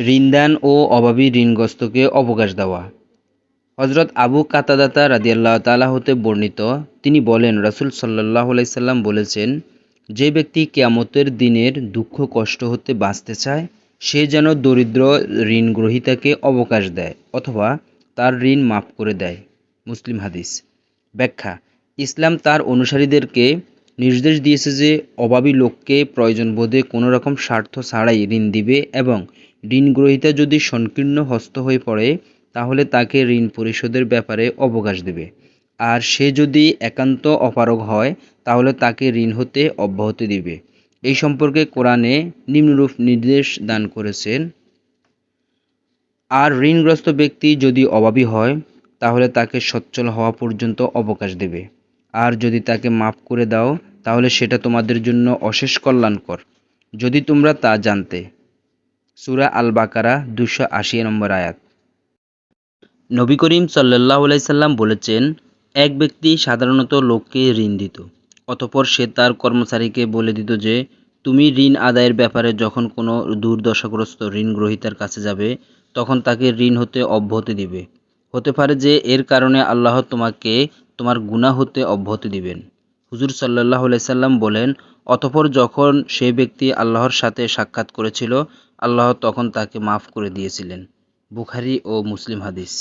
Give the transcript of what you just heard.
ঋণদান ও অভাবী ঋণগ্রস্তকে অবকাশ দেওয়া। হজরত আবু কাতাদাতা রাদিয়াল্লাহ তাআলা হতে বর্ণিত, তিনি বলেন, রাসূল সাল্লাল্লাহু আলাইহি সাল্লাম বলেছেন, যে ব্যক্তি কেয়ামতের দিনের দুঃখ কষ্ট হতে বাঁচতে চায়, সে যেন দরিদ্র ঋণ ঋণগ্রহীতাকে অবকাশ দেয় অথবা তার ঋণ মাফ করে দেয়। মুসলিম হাদিস। ব্যাখ্যা, ইসলাম তার অনুসারীদেরকে নির্দেশ দিয়েছে যে অভাবী লোককে প্রয়োজনবোধে কোনো রকম স্বার্থ ছাড়াই ঋণ দিবে এবং ঋণগ্রহীতা যদি সংকীর্ণ হস্ত হয়ে পড়ে, তাহলে তাকে ঋণ পরিশোধের ব্যাপারে অবকাশ দেবে। আর সে যদি একান্ত অপারগ হয়, তাহলে তাকে ঋণ হতে অব্যাহতি দিবে। এই সম্পর্কে কোরআনে নিম্নরূপ নির্দেশ দান করেছেন, আর ঋণগ্রস্ত ব্যক্তি যদি অভাবী হয়, তাহলে তাকে সচ্ছল হওয়া পর্যন্ত অবকাশ দেবে। আর যদি তাকে মাফ করে দাও, তাহলে সেটা তোমাদের জন্য অশেষ কল্যাণকর। যদি তোমরা তা জানতে সুরা আল বাকারা দুশো আশি নম্বর আয়াত। নবী করিম সাল্লাহ সাল্লাম বলেছেন, এক ব্যক্তি সাধারণত লোককে ঋণ দিত, অতপর সে তার কর্মচারীকে বলে দিত যে, তুমি ঋণ আদায়ের ব্যাপারে যখন কোনো দুর্দশাগ্রস্ত ঋণগ্রহীতার কাছে যাবে, তখন তাকে ঋণ হতে অব্যাহতি দিবে। হতে পারে যে, এর কারণে আল্লাহ তোমাকে, তোমার গুনাহ হতে অব্যাহতি দিবেন। হুজুর সাল্লাহ সাল্লাম বলেন, অতপর যখন সে ব্যক্তি আল্লাহর সাথে সাক্ষাৎ করেছিল, আল্লাহ তখন তাকে মাফ করে দিয়েছিলেন। বুখারি ও মুসলিম হাদিস।